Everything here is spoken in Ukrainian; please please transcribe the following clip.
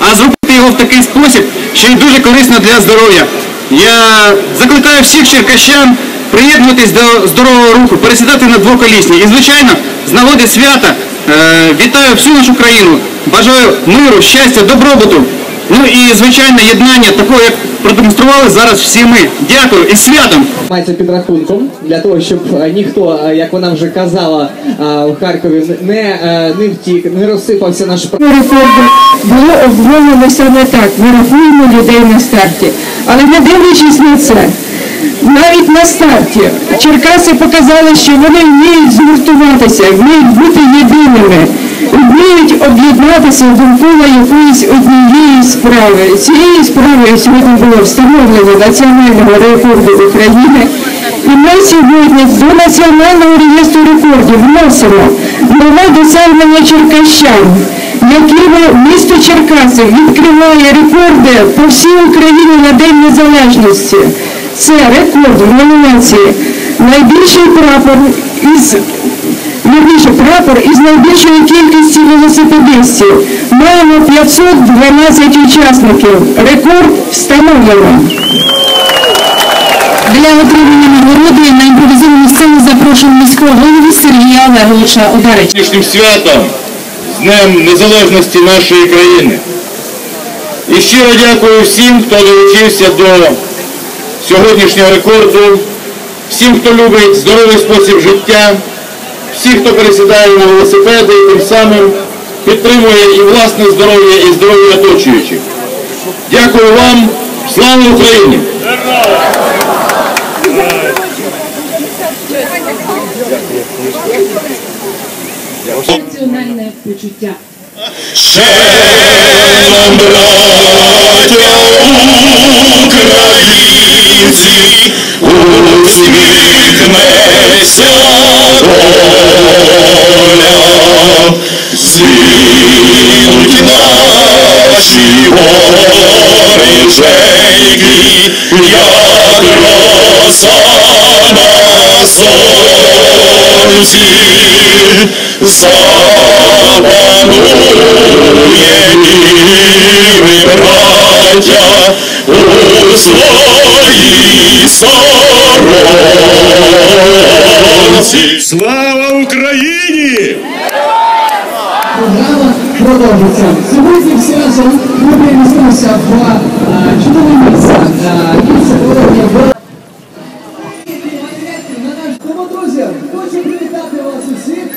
а зробити його в такий спосіб, що й дуже корисно для здоров'я. Я закликаю всіх черкащан приєднуватись до здорового руху, пересідати на двоколісні. І, звичайно, з нагоди свята е, вітаю всю нашу країну. Бажаю миру, щастя, добробуту. Ну і, звичайне єднання такого, як продемонстрували зараз всі ми. Дякую і святом! Мається підрахунком для того, щоб е, ніхто, е, як вона вже казала е, в Харкові, не, не втік, не розсипався наш реформи було обговорено саме так. Ми рахуємо людей на старті. Але не дивлячись на це, навіть на старті Черкаси показали, що вони вміють згуртуватися, вміють бути єдиними, вміють об'єднатися довкола якоїсь однієї справи. Цією справою сьогодні було встановлено національного рекорду України. І ми сьогодні до національного реєстру рекордів вносимо нове досягнення черкащан, якими місто Черкаси відкриває рекорди по всій Україні на День Незалежності. Це рекорд в номінації найбільший прапор із Найбільший прапор із найбільшою кількістю велосипедистів. Маємо 512 учасників. Рекорд встановлено. Для отримання нагороди на імпровізовану сцену запрошуємо міського голову Сергія Олеговича Одарича. сьогоднішнім святом, з Днем Незалежності нашої країни. І щиро дякую всім, хто долучився до сьогоднішнього рекорду, всім, хто любить здоровий спосіб життя, всі, хто пересідає на велосипеди і тим самим підтримує і власне здоров'я, і здоров'я оточуючих. Дякую вам, слава Україні! Національне почуття. Ще нам, браття si uccidme se vola si ultimaci ore ciechi ia grosana solzi sala nuie di bratia usuo Соромці! Слава Україні! Програма продовжується. Сьогодні всі разом ми перемістимося в е, чудове місце. Е, місце, коли друзі, хочу привітати вас усіх